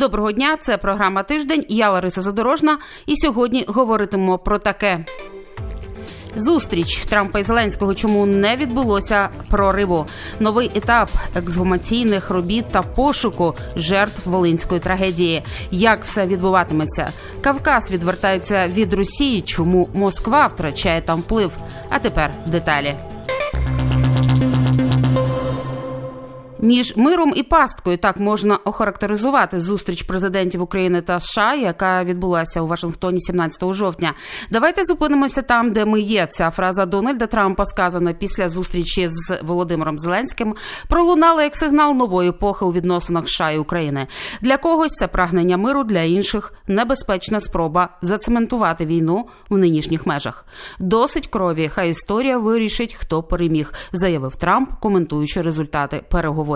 Доброго дня, це програма Тиждень. Я Лариса Задорожна. І сьогодні говоритимемо про таке. Зустріч Трампа і Зеленського чому не відбулося прориву. Новий етап ексгумаційних робіт та пошуку жертв волинської трагедії. Як все відбуватиметься? Кавказ відвертається від Росії. Чому Москва втрачає там вплив? А тепер деталі. Між миром і пасткою так можна охарактеризувати зустріч президентів України та США, яка відбулася у Вашингтоні 17 жовтня. Давайте зупинимося там, де ми є. Ця фраза Дональда Трампа сказана після зустрічі з Володимиром Зеленським, пролунала як сигнал нової епохи у відносинах США і України. Для когось це прагнення миру, для інших небезпечна спроба зацементувати війну в нинішніх межах. Досить крові. Хай історія вирішить, хто переміг, заявив Трамп, коментуючи результати переговорів.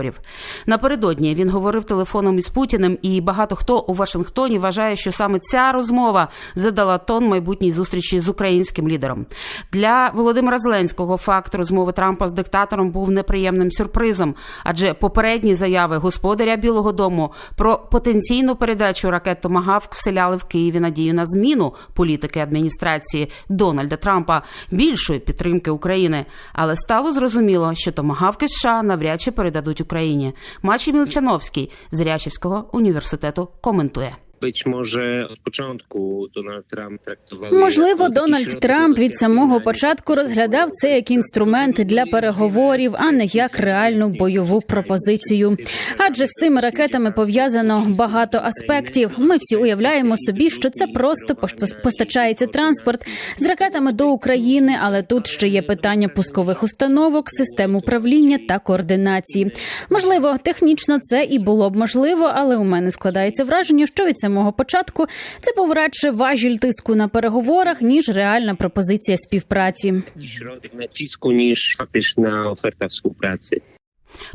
Напередодні він говорив телефоном із Путіним, і багато хто у Вашингтоні вважає, що саме ця розмова задала тон майбутній зустрічі з українським лідером. Для Володимира Зеленського факт розмови Трампа з диктатором був неприємним сюрпризом, адже попередні заяви господаря Білого Дому про потенційну передачу ракет Томагавк вселяли в Києві надію на зміну політики адміністрації Дональда Трампа більшої підтримки України. Але стало зрозуміло, що Томагавки США навряд чи передадуть Україні. матчі Мілчановський з Рячівського університету коментує. Być może od początku Donald Trump traktował Можливо, Дональд Трамп від самого початку розглядав це як інструмент для переговорів, а не як реальну бойову пропозицію. Адже з цими ракетами пов'язано багато аспектів. Ми всі уявляємо собі, що це просто постачається транспорт з ракетами до України, але тут ще є питання пускових установок, систем управління та координації. Можливо, технічно це і було б можливо, але у мене складається враження, що від самого початку це був радше важіль тиску на переговорах ніж реальна пропозиція співпраці. Ніж родина тиску, ніж фактична оферта współpracy.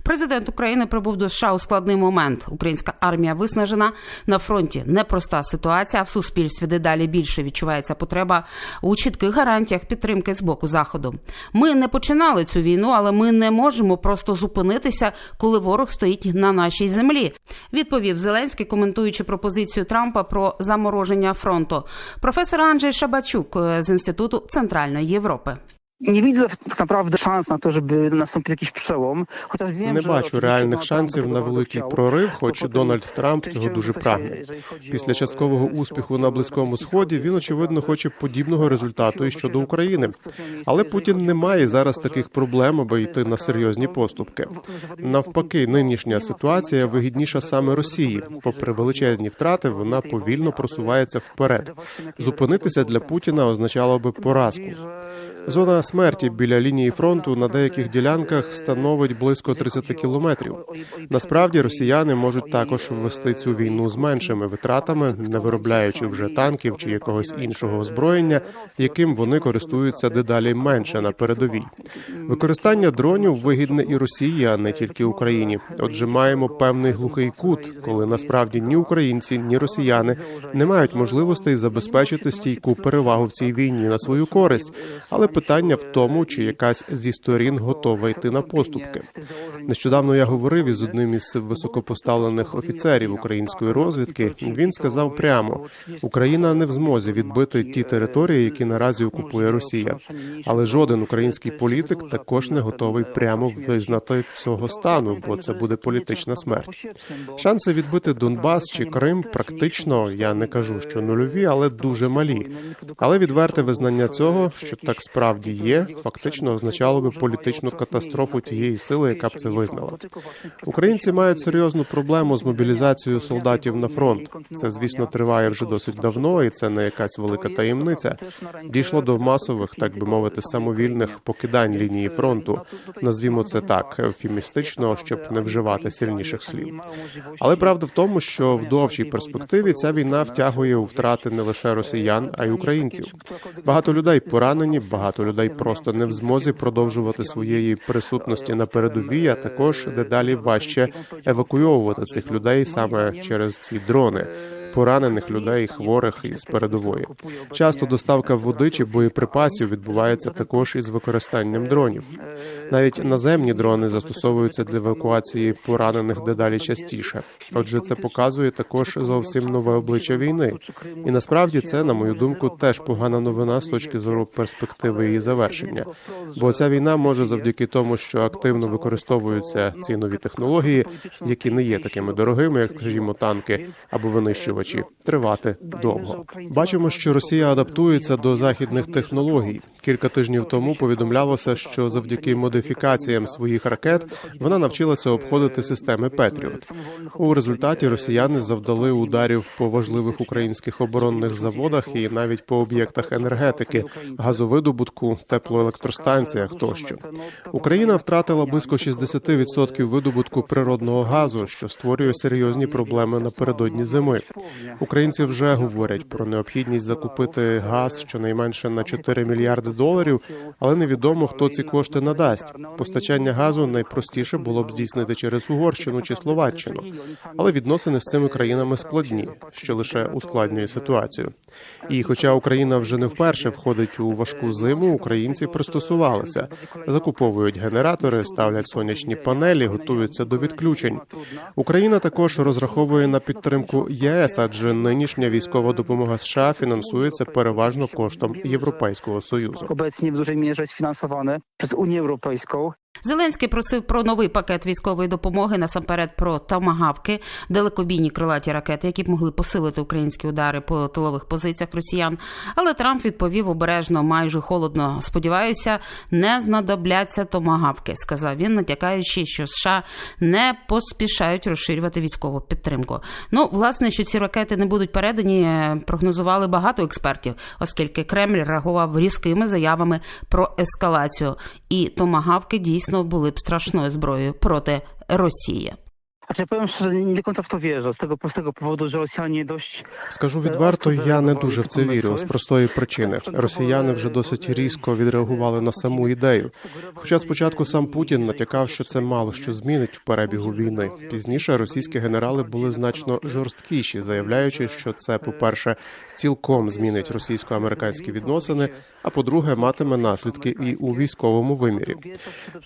Президент України прибув до США у складний момент. Українська армія виснажена на фронті. Непроста ситуація. В суспільстві дедалі більше відчувається потреба у чітких гарантіях підтримки з боку заходу. Ми не починали цю війну, але ми не можемо просто зупинитися, коли ворог стоїть на нашій землі. Відповів Зеленський, коментуючи пропозицію Трампа про замороження фронту. Професор Анджей Шабачук е, з інституту Центральної Європи. Nie widzę tak naprawdę szans na to, żeby nastąpił jakiś przełom, chociaż wiem, Не бачу реальних шансів на великий прорив, хоч Дональд Трамп цього дуже прагне. Після часткового успіху на близькому сході він очевидно хоче подібного результату і щодо України. Але Путін не має зараз таких проблем, аби йти на серйозні поступки. Навпаки, нинішня ситуація вигідніша саме Росії. Попри величезні втрати, вона повільно просувається вперед. Зупинитися для Путіна означало би поразку. Зона смерті біля лінії фронту на деяких ділянках становить близько 30 кілометрів. Насправді росіяни можуть також ввести цю війну з меншими витратами, не виробляючи вже танків чи якогось іншого озброєння, яким вони користуються дедалі менше на передовій. Використання дронів вигідне і Росії, а не тільки Україні. Отже, маємо певний глухий кут, коли насправді ні українці, ні росіяни не мають можливостей забезпечити стійку перевагу в цій війні на свою користь. Але питання в тому, чи якась зі сторін готова йти на поступки. Нещодавно я говорив із одним із високопоставлених офіцерів української розвідки. Він сказав прямо: Україна не в змозі відбити ті території, які наразі окупує Росія. Але жоден український політик також не готовий прямо визнати цього стану, бо це буде політична смерть. Шанси відбити Донбас чи Крим практично я не кажу, що нульові, але дуже малі. Але відверте визнання цього, що так справді є, фактично означало би політичну катастрофу тієї сили, яка б це визнала. Українці мають серйозну проблему з мобілізацією солдатів на фронт. Це, звісно, триває вже досить давно, і це не якась велика таємниця. Дійшло до масових, так би мовити, самовільних покидань лінії фронту. Назвімо це так ефемістично, щоб не вживати сильніших слів. Але правда в тому, що в довшій перспективі ця війна втягує у втрати не лише росіян, а й українців. Багато людей поранені, багато людей просто не в змозі продовжувати своєї присутності на передовій, а також дедалі важче евакуйовувати цих людей саме через ці дрони. Поранених людей, хворих із передової. Часто доставка води чи боєприпасів відбувається також із використанням дронів. Навіть наземні дрони застосовуються для евакуації поранених дедалі частіше. Отже, це показує також зовсім нове обличчя війни. І насправді це, на мою думку, теж погана новина з точки зору перспективи її завершення. Бо ця війна може завдяки тому, що активно використовуються ці нові технології, які не є такими дорогими, як скажімо, танки або винищувачі, тривати довго. Бачимо, що Росія адаптується до західних технологій. Кілька тижнів тому повідомлялося, що завдяки модифікаціям своїх ракет вона навчилася обходити системи Петріот. У результаті росіяни завдали ударів по важливих українських оборонних заводах і навіть по об'єктах енергетики, газовидобутку, теплоелектростанціях тощо. Україна втратила близько 60% видобутку природного газу, що створює серйозні проблеми напередодні зими. Українці вже говорять про необхідність закупити газ щонайменше на 4 мільярди доларів, але невідомо хто ці кошти надасть. Постачання газу найпростіше було б здійснити через Угорщину чи Словаччину, але відносини з цими країнами складні, що лише ускладнює ситуацію. І хоча Україна вже не вперше входить у важку зиму, українці пристосувалися, закуповують генератори, ставлять сонячні панелі, готуються до відключень. Україна також розраховує на підтримку ЄС, адже нинішня військова допомога США фінансується переважно коштом Європейського союзу. Обецні дуже dużej фінансоване з Unię Europejską. Зеленський просив про новий пакет військової допомоги насамперед про тамагавки, далекобійні крилаті ракети, які б могли посилити українські удари по тилових позиціях росіян. Але Трамп відповів обережно, майже холодно. Сподіваюся, не знадобляться томагавки, сказав він, натякаючи, що США не поспішають розширювати військову підтримку. Ну, власне, що ці ракети не будуть передані, е, прогнозували багато експертів, оскільки Кремль реагував різкими заявами про ескалацію, і томагавки дійсно були б страшною зброєю проти Росії. Znaczy powiem szczerze, nie końca w to wierzę, z tego prostego powodu, że Rosjanie dość Скажу відверто, я не дуже в це вірю з простої причини. Росіяни вже досить різко відреагували на саму ідею. Хоча спочатку сам Путін натякав, що це мало що змінить в перебігу війни. Пізніше російські генерали були значно жорсткіші, заявляючи, що це, по-перше, цілком змінить російсько-американські відносини. А по-друге, матиме наслідки і у військовому вимірі.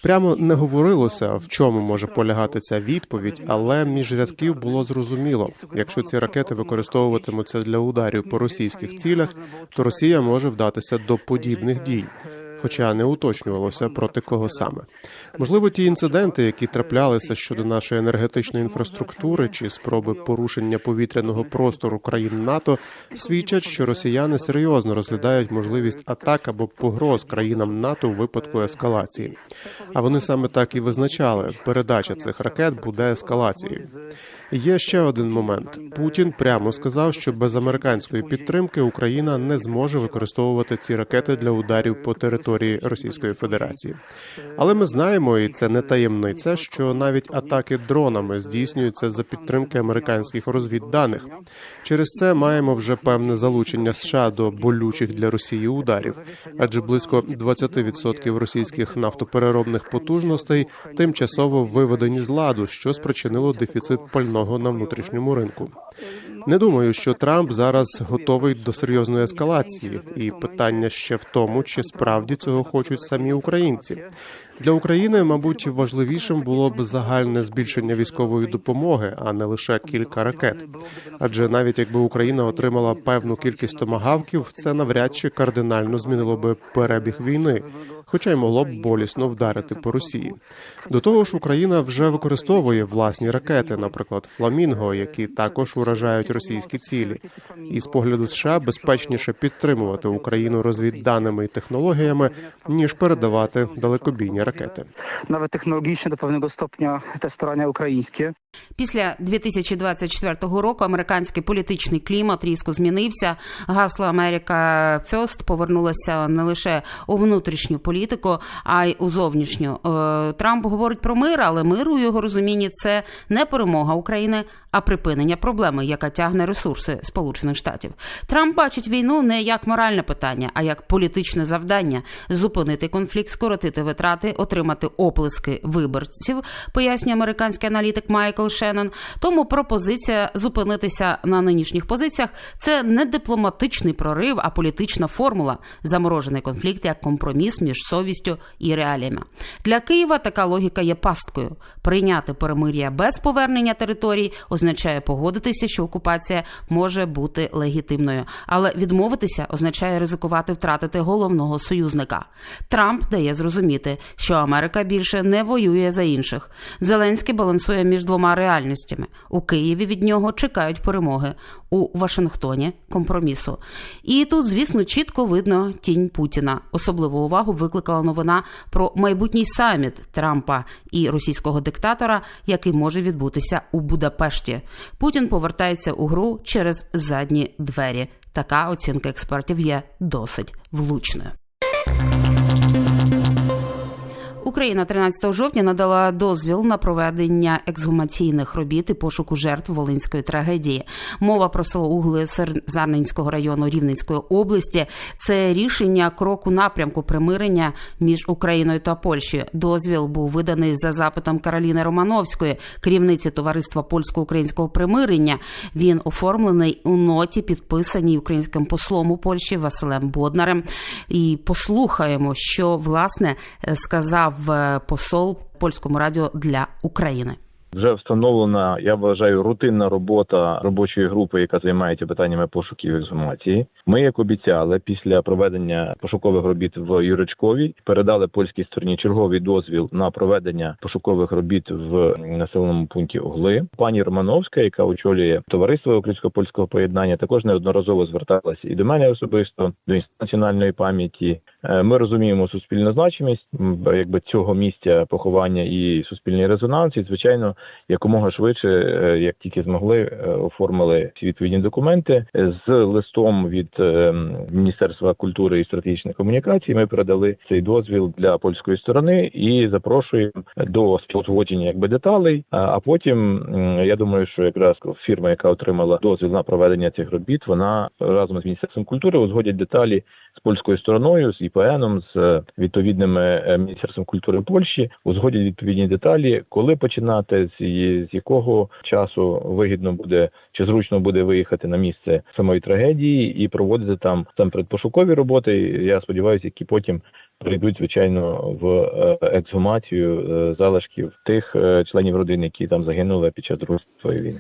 Прямо не говорилося, в чому може полягати ця відповідь, але між рядків було зрозуміло, якщо ці ракети використовуватимуться для ударів по російських цілях, то Росія може вдатися до подібних дій. Хоча не уточнювалося проти кого саме. Можливо, ті інциденти, які траплялися щодо нашої енергетичної інфраструктури чи спроби порушення повітряного простору країн НАТО, свідчать, що росіяни серйозно розглядають можливість атак або погроз країнам НАТО у випадку ескалації. А вони саме так і визначали. Передача цих ракет буде ескалацією. Є ще один момент. Путін прямо сказав, що без американської підтримки Україна не зможе використовувати ці ракети для ударів по території Російської Федерації. Але ми знаємо, і це не таємниця, що навіть атаки дронами здійснюються за підтримки американських розвідданих. Через це маємо вже певне залучення США до болючих для Росії ударів, адже близько 20% російських нафтопереробних потужностей тимчасово виведені з ладу, що спричинило дефіцит пального на внутрішньому ринку. Не думаю, що Трамп зараз готовий до серйозної ескалації, і питання ще в тому, чи справді цього хочуть самі українці. Для України, мабуть, важливішим було б загальне збільшення військової допомоги, а не лише кілька ракет. Адже навіть якби Україна отримала певну кількість томагавків, це навряд чи кардинально змінило би перебіг війни, хоча й могло б болісно вдарити по Росії. До того ж, Україна вже використовує власні ракети, наприклад, Фламінго, які також уражають російські цілі. І з погляду США безпечніше підтримувати Україну розвідданими і технологіями ніж передавати далекобійні ракети. technologicznie do pewnego stopnia te starania ukraińskie. Після 2024 року американський політичний клімат різко змінився. Гасло Америка Фест повернулося не лише у внутрішню політику, а й у зовнішню. Е, Трамп говорить про мир, але мир у його розумінні це не перемога України, а припинення проблеми, яка тягне тягне ресурси Сполучених Штатів. Трамп бачить війну не як моральне питання, а як політичне завдання зупинити конфлікт, скоротити витрати, отримати оплески виборців, пояснює американський аналітик Майкл Шеннон. Тому пропозиція зупинитися на нинішніх позиціях це не дипломатичний прорив, а політична формула заморожений конфлікт як компроміс між совістю і реаліями. Для Києва така логіка є пасткою. Прийняти перемир'я без повернення територій означає погодитися, що окупація може бути легітимною, але відмовитися означає ризикувати втратити головного союзника. Трамп дає зрозуміти, що Америка більше не воює за інших. Зеленський балансує між двома реальностями. У Києві від нього чекають перемоги, у Вашингтоні компромісу. І тут, звісно, чітко видно тінь Путіна. Особливу увагу викликала новина про майбутній саміт Трампа і російського диктатора, який може відбутися у Будапешті. Путін повертається у гру через задні двері. Така оцінка експертів є досить влучною. Україна 13 жовтня надала дозвіл на проведення ексгумаційних робіт і пошуку жертв волинської трагедії. Мова про село Угли Зарненського району Рівненської області. Це рішення кроку напрямку примирення між Україною та Польщею. Дозвіл був виданий за запитом Кароліни Романовської, керівниці товариства польсько-українського примирення. Він оформлений у ноті, підписаній українським послом у Польщі Василем Боднарем. І послухаємо, що власне сказав посол польському радіо для України. Вже встановлена, я вважаю, рутинна робота робочої групи, яка займається питаннями пошуків ексгумації. Ми, як обіцяли, після проведення пошукових робіт в Юричкові передали польській стороні черговий дозвіл на проведення пошукових робіт в населеному пункті Угли. Пані Романовська, яка очолює товариство українсько польського поєднання, також неодноразово зверталася і до мене особисто до інституту національної пам'яті. Е, Ми розуміємо суспільну значимість якби цього місця поховання і суспільний резонанс. І звичайно, якомога швидше, е, як тільки змогли, е, оформили всі відповідні документи з листом від Міністерства культури і стратегічних комунікацій. Ми передали цей дозвіл для польської сторони і запрошуємо до співузгодження якби деталей. А потім я думаю, що якраз фірма, яка отримала дозвіл на проведення цих робіт, вона разом з міністерством культури узгодять деталі з польською стороною, з ІПНом, з е, відповідними е, міністерством культури Польщі, узгодять відповідні деталі, коли починати, з, з якого часу вигідно буде чи зручно буде виїхати на місце самої трагедії і проводити там там предпошукові роботи. Я сподіваюся, які потім прийдуть звичайно в е, ексгумацію е, залишків тих е, членів родини, які там загинули під час другої війни.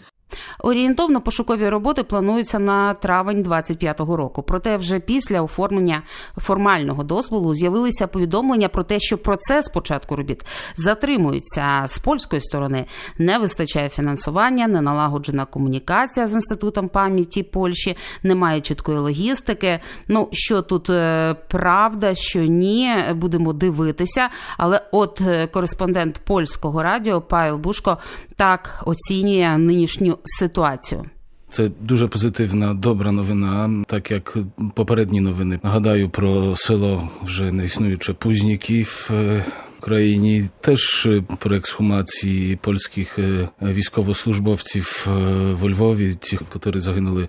Орієнтовно пошукові роботи плануються на травень 25-го року. Проте, вже після оформлення формального дозволу з'явилися повідомлення про те, що процес початку робіт затримується з польської сторони. Не вистачає фінансування, не налагоджена комунікація з інститутом пам'яті Польщі, немає чіткої логістики. Ну що тут е, правда, що ні, будемо дивитися. Але от е, кореспондент польського радіо Павел Бушко так оцінює нинішню ситуацію. Це дуже позитивна, добра новина, так як попередні новини. Нагадаю про село вже не існуюче Пузніків. е, Країні теж е, про ексхумації польських е, військовослужбовців во Львові, ті, які загинули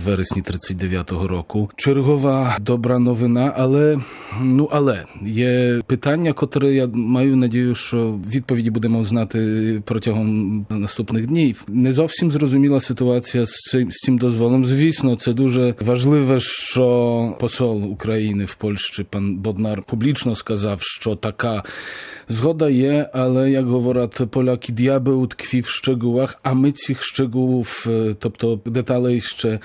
в вересні 39-го року. Чергова добра новина, але ну але є питання, котре я маю надію, що відповіді будемо знати протягом наступних днів. Не зовсім зрозуміла ситуація з цим з цим дозволом. Звісно, це дуже важливе, що посол України в Польщі пан Боднар публічно сказав, що така Zgoda є, але як говорять поляки, діабел tkwi w szczegółach, a my цих szczegółów, е, тобто деталей ще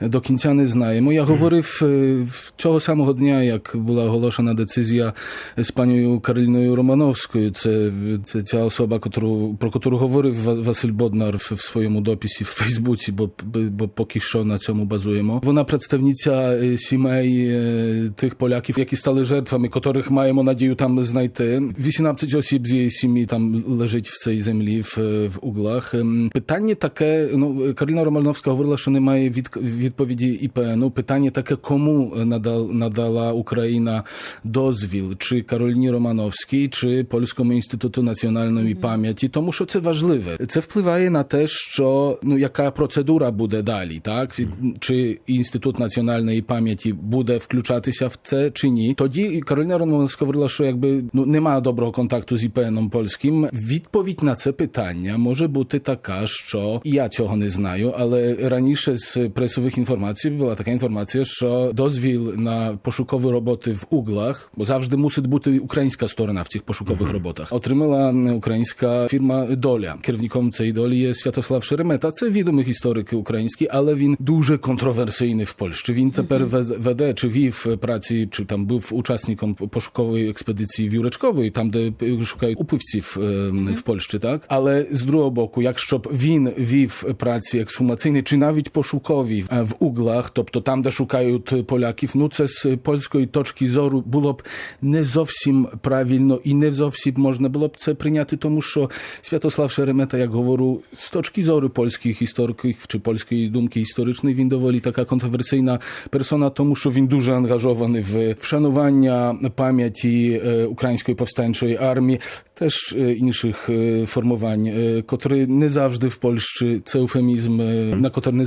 до кінця не знаємо. Я говорив е, цього самого дня, як була оголошена децизія з панією Кароліною Романовською. Це, це ця особа, котру, про котру говорив Василь Боднар в, в своєму дописі в Фейсбуці, бо, бо поки що на цьому базуємо. Вона представниця е, сімей е, тих поляків, які стали жертвами, котрих маємо надію там знайти. 18 осіб з її сім'ї там лежить в цій землі в, в углах. Ем, Питання таке, ну Кароліна Романовська говорила, що немає від відповіді ІПНу питання таке, кому надал, надала Україна дозвіл, чи Кароліні Романовській, чи Польському інституту національної пам'яті, тому що це важливе. Це впливає на те, що ну яка процедура буде далі, так чи інститут національної пам'яті буде включатися в це чи ні. Тоді Кароліна Романовська говорила, що якби ну немає доброго контакту з ІПНом польським. Відповідь на це питання може бути така, що я цього не знаю, але раніше з пресових інформацій була така інформація, що дозвіл на пошукові роботи в углах, бо завжди мусить бути українська сторона в цих пошукових роботах. Отримала українська фірма Доля. Керівником цієї долі є Святослав Шеремета. Це відомий історик український, але він дуже контроверсійний в Польщі. Він тепер ве- веде чи вів праці, чи там був учасником пошукової експедиції в Юречкової, там де шукають упивців е, в Польщі, так але з другого боку, якщо б він вів праці ексгумаційні, чи навіть пошукові е, в углах, тобто там, де шукають поляків, ну це з польської точки зору було б не зовсім правильно і не зовсім можна було б це прийняти, тому що Святослав Шеремета, як говорю, з точки зору польських істориків чи польської думки історичної, він доволі така контроверсійна персона, тому що він дуже ангажований в вшанування пам'яті е, української повстанчої армії, теж е, інших е, формувань, е, котрі не завжди в Польщі це еуфемізм, е, на котрий не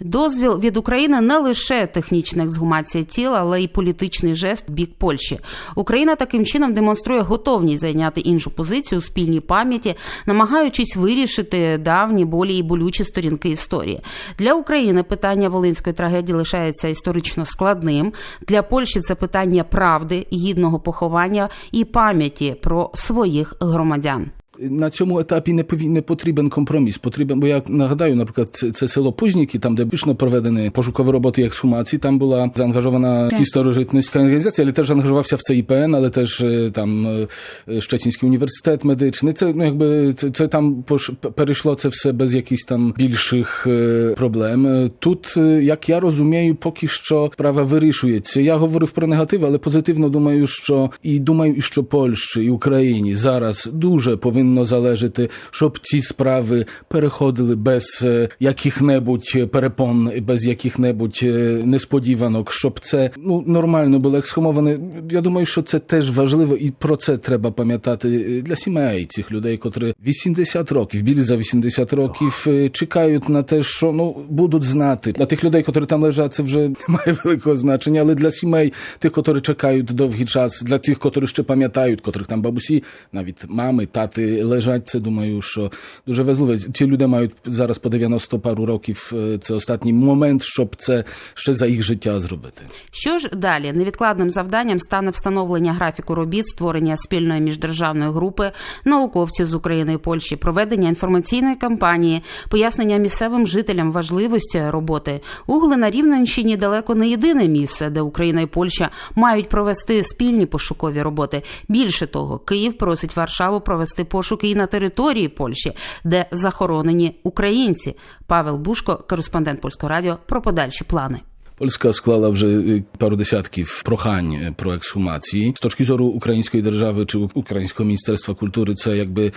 Дозвіл від України не лише технічна ексгумація тіла, але й політичний жест бік Польщі. Україна таким чином демонструє готовність зайняти іншу позицію у спільній пам'яті, намагаючись вирішити давні болі і болючі сторінки історії. Для України питання волинської трагедії лишається історично складним. Для Польщі це питання правди, гідного поховання і пам'яті про своїх громадян. На цьому етапі не пові- не потрібен компроміс. Потрібен, бо я нагадаю, наприклад, це, село Пузніки, там де пішно проведені пошукові роботи і ексгумації. Там була заангажована історожитницька організація, але теж ангажувався в це ІПН, але теж е, там е, Щецінський університет медичний. Це ну якби це, це там пош- перейшло це все без якихось там більших е, проблем. Тут, як я розумію, поки що справа вирішується. Я говорив про негатив, але позитивно думаю, що і думаю, і що Польщі і Україні зараз дуже повинно залежати, щоб ці справи переходили без е, яких-небудь перепон, без яких-небудь е, несподіванок, щоб це ну нормально було ексхумоване. Я думаю, що це теж важливо, і про це треба пам'ятати для сімей цих людей, котрі 80 років, білі за 80 років, е, чекають на те, що ну будуть знати. Для тих людей, котрі там лежать, це вже не має великого значення, але для сімей, тих, котрі чекають довгий час, для тих, котрі ще пам'ятають, котрих там бабусі, навіть мами, тати лежать. Це думаю, що дуже важливо. Ці люди мають зараз по 90 пару років. е, Це останній момент, щоб це ще за їх життя зробити. Що ж далі? Невідкладним завданням стане встановлення графіку робіт, створення спільної міждержавної групи науковців з України і Польщі, проведення інформаційної кампанії, пояснення місцевим жителям важливості роботи. Угли на Рівненщині далеко не єдине місце, де Україна і Польща мають провести спільні пошукові роботи. Більше того, Київ просить Варшаву провести пошуки і на території Польщі, де захоронені українці. Павел Бушко, кореспондент польського радіо, про подальші плани. Польська склала вже е, пару десятків прохань е, про ексхумації. З точки зору української держави чи Українського міністерства культури, це якби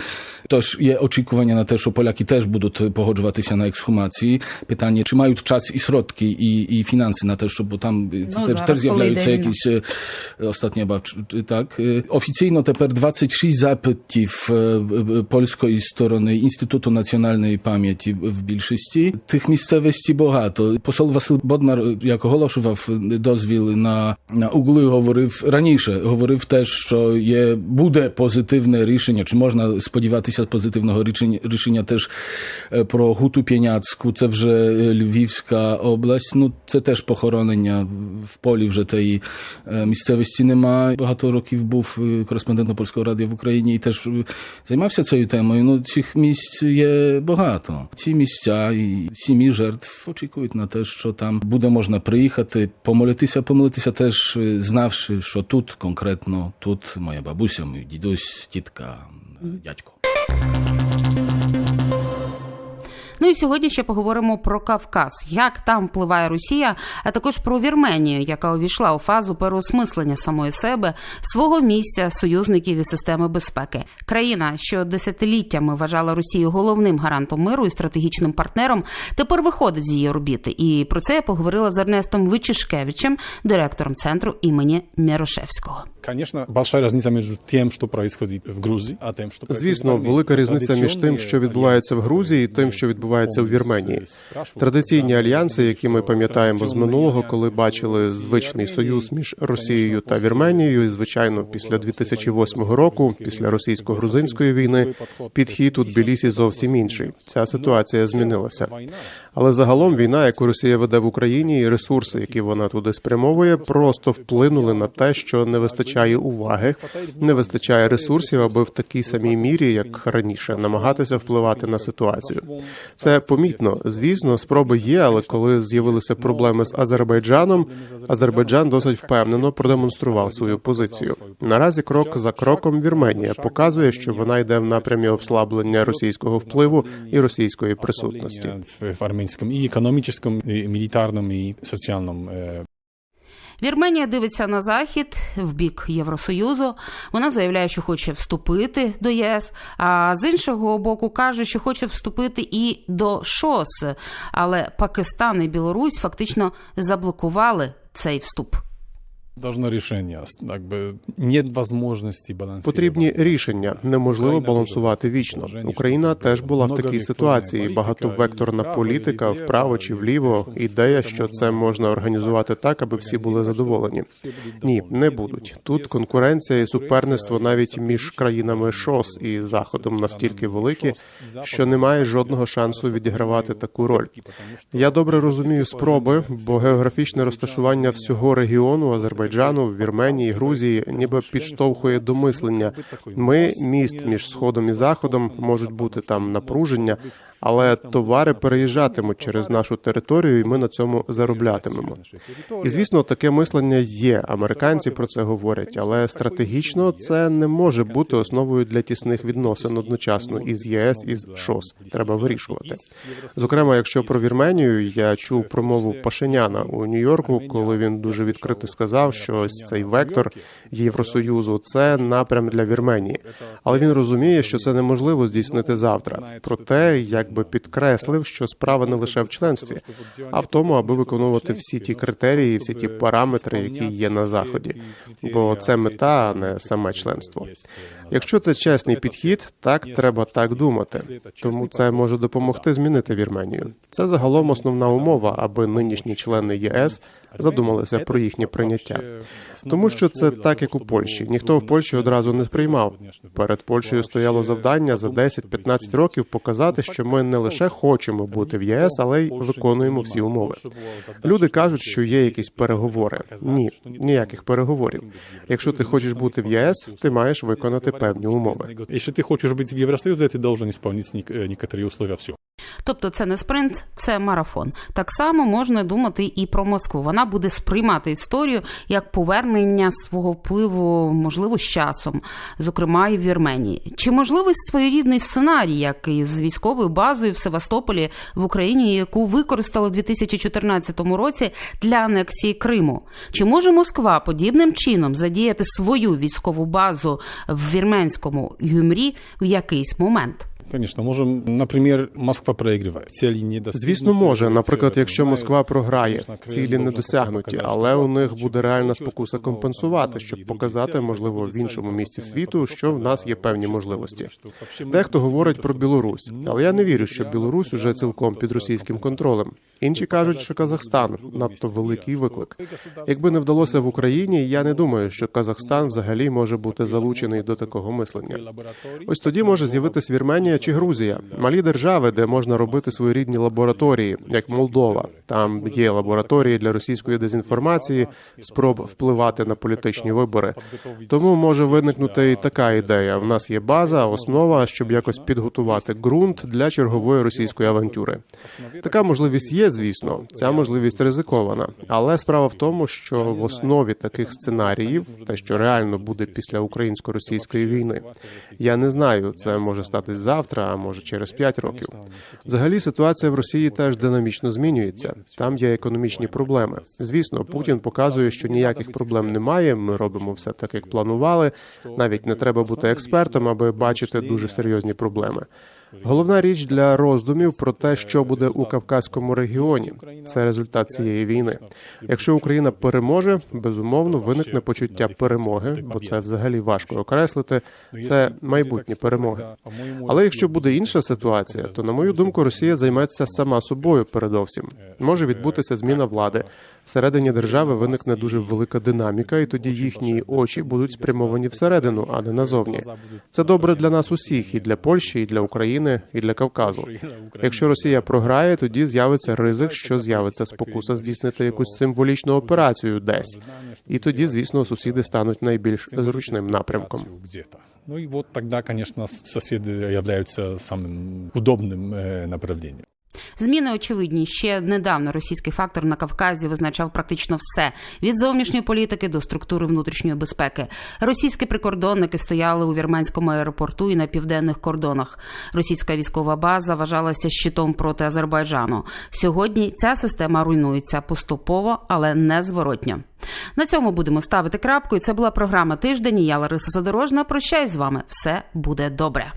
теж є очікування на те, що поляки теж будуть погоджуватися на ексхумації. Питання, чи мають час і środki і, і фінанси на те, щоб бо там е, Ну, теж, зараз, теж з'являються коли йде якісь е, ostatnia bawcz, tak. E, Oficjalno тепер 26 запитів е, е, польської сторони Інституту національної пам'яті в більшості. Тих місцевості багато. Посол Василь Боднар, як оголошував дозвіл на, на угли, говорив раніше, говорив теж, що є, буде позитивне рішення, чи можна сподіватися позитивного рішення, рішення теж е, про Гуту П'яняцьку, це вже е, Львівська область. Ну, це теж похоронення в полі вже тієї е, місцевості нема. Багато років був кореспондентом польського радіо в Україні і теж займався цією темою. Ну, цих місць є багато. Ці місця і сім'ї жертв очікують на те, що там буде можна приїхати, помолитися, помолитися теж, е, знавши, що тут конкретно тут моя бабуся, мій дідусь, тітка, дядько. Ну і сьогодні ще поговоримо про Кавказ, як там впливає Росія, а також про Вірменію, яка увійшла у фазу переосмислення самої себе, свого місця, союзників і системи безпеки. Країна, що десятиліттями вважала Росію головним гарантом миру і стратегічним партнером, тепер виходить з її орбіти. І про це я поговорила з Ернестом Вичишкевичем, директором центру імені Мірошевського. Конечно, большая разница между тем, что происходит в Грузии, а тем, что Звісно, велика різниця між тим, що відбувається в Грузії, і тим, що відбувається у Вірменії. Традиційні альянси, які ми пам'ятаємо з минулого, коли бачили звичний союз між Росією та Вірменією, і звичайно, після 2008 року, після російсько-грузинської війни, підхід у Тбілісі зовсім інший. Ця ситуація змінилася. Але загалом війна, яку Росія веде в Україні, і ресурси, які вона туди спрямовує, просто вплинули на те, що не вистачає уваги, не вистачає ресурсів, аби в такій самій мірі, як раніше, намагатися впливати на ситуацію. Це помітно. Звісно, спроби є, але коли з'явилися проблеми з Азербайджаном, Азербайджан досить впевнено продемонстрував свою позицію. Наразі крок за кроком Вірменія показує, що вона йде в напрямі ослаблення російського впливу і російської присутності. в, в і економічному, і мілітарному і и социальном э, Вірменія дивиться на захід в бік Євросоюзу. Вона заявляє, що хоче вступити до ЄС. А з іншого боку, каже, що хоче вступити і до ШОС. Але Пакистан і Білорусь фактично заблокували цей вступ. Должно решение. Как бы нет возможности балансировать. Потрібні рішення неможливо балансувати вічно. Україна теж була в такій ситуації. Багатовекторна політика вправо чи вліво. Ідея, що це можна організувати так, аби всі були задоволені. Ні, не будуть. Тут конкуренція і суперництво навіть між країнами ШОС і заходом настільки великі, що немає жодного шансу відігравати таку роль. Я добре розумію спроби, бо географічне розташування всього регіону Азербайджану, Вірменії, Грузії, ніби підштовхує до мислення. Ми міст між сходом і заходом можуть бути там напруження, але товари переїжджатимуть через нашу територію, і ми на цьому зароблятимемо. І звісно, таке мислення є. Американці про це говорять, але стратегічно це не може бути основою для тісних відносин одночасно із ЄС і з ШОС. Треба вирішувати. Зокрема, якщо про Вірменію я чув промову Пашиняна у Нью-Йорку, коли він дуже відкрито сказав, що ось цей вектор Євросоюзу це напрям для Вірменії. Але він розуміє, що це неможливо здійснити завтра. Проте, якби підкреслив, що справа не лише в членстві, а в тому, аби виконувати всі ті критерії, всі ті параметри, які є на заході. Бо це мета, а не саме членство. Якщо це чесний підхід, так треба так думати. Тому це може допомогти змінити Вірменію. Це загалом основна умова, аби нинішні члени єС задумалися про їхнє прийняття. Тому що це так, як у Польщі. Ніхто в Польщі одразу не сприймав. Перед Польщею стояло завдання за 10-15 років показати, що ми не лише хочемо бути в ЄС, але й виконуємо всі умови. Люди кажуть, що є якісь переговори. Ні, ніяких переговорів. Якщо ти хочеш бути в ЄС, ти маєш виконати певні умови. Если ты хочешь быть в Евросоюзе, ты должен исполнить ник- э, некоторые условия. Все. Тобто це не спринт, це марафон. Так само можна думати і про Москву. Вона буде сприймати історію як повернення свого впливу, можливо, з часом, зокрема і в Вірменії. Чи можливий своєрідний сценарій, як із військовою базою в Севастополі в Україні, яку використали у 2014 році для анексії Криму? Чи може Москва подібним чином задіяти свою військову базу в вірменському Гюмрі в якийсь момент? Конечно, можем, например, Москва проигрывает. Цели не достигнуты. Звісно, може. Наприклад, якщо Москва програє, цілі не досягнуті, але у них буде реальна спокуса компенсувати, щоб показати, можливо, в іншому місці світу, що в нас є певні можливості. Дехто говорить про Білорусь, але я не вірю, що Білорусь уже цілком під російським контролем. Інші кажуть, що Казахстан надто великий виклик. Якби не вдалося в Україні, я не думаю, що Казахстан взагалі може бути залучений до такого мислення. Ось тоді може з'явитись Вірменія чи Грузія, малі держави, де можна робити своєрідні лабораторії, як Молдова. Там є лабораторії для російської дезінформації, спроб впливати на політичні вибори. Тому може виникнути і така ідея. В нас є база, основа, щоб якось підготувати ґрунт для чергової російської авантюри. Така можливість є, звісно. Ця можливість ризикована. Але справа в тому, що в основі таких сценаріїв, те, що реально буде після українсько-російської війни, я не знаю, це може статись завтра. Завтра, а може через 5 років. Взагалі ситуація в Росії теж динамічно змінюється. Там є економічні проблеми. Звісно, Путін показує, що ніяких проблем немає. Ми робимо все так, як планували. Навіть не треба бути експертом, аби бачити дуже серйозні проблеми. Головна річ для роздумів про те, що буде у Кавказькому регіоні. Це результат цієї війни. Якщо Україна переможе, безумовно виникне почуття перемоги, бо це взагалі важко окреслити. Це майбутні перемоги. Але якщо буде інша ситуація, то на мою думку, Росія займеться сама собою. Передовсім може відбутися зміна влади. Всередині держави виникне дуже велика динаміка, і тоді їхні очі будуть спрямовані всередину, а не назовні. Це добре для нас усіх, і для Польщі, і для України, і для Кавказу. Якщо Росія програє, тоді з'явиться ризик, що з'явиться спокуса здійснити якусь символічну операцію десь. І тоді, звісно, сусіди стануть найбільш зручним напрямком. Где-то. Ну и вот тогда, конечно, соседи являются самым удобным э, направлением. Зміни очевидні. Ще недавно російський фактор на Кавказі визначав практично все від зовнішньої політики до структури внутрішньої безпеки. Російські прикордонники стояли у вірменському аеропорту і на південних кордонах. Російська військова база вважалася щитом проти Азербайджану. Сьогодні ця система руйнується поступово, але незворотньо. На цьому будемо ставити крапку. І це була програма тиждень. Я Лариса Задорожна. Прощаюсь з вами. Все буде добре.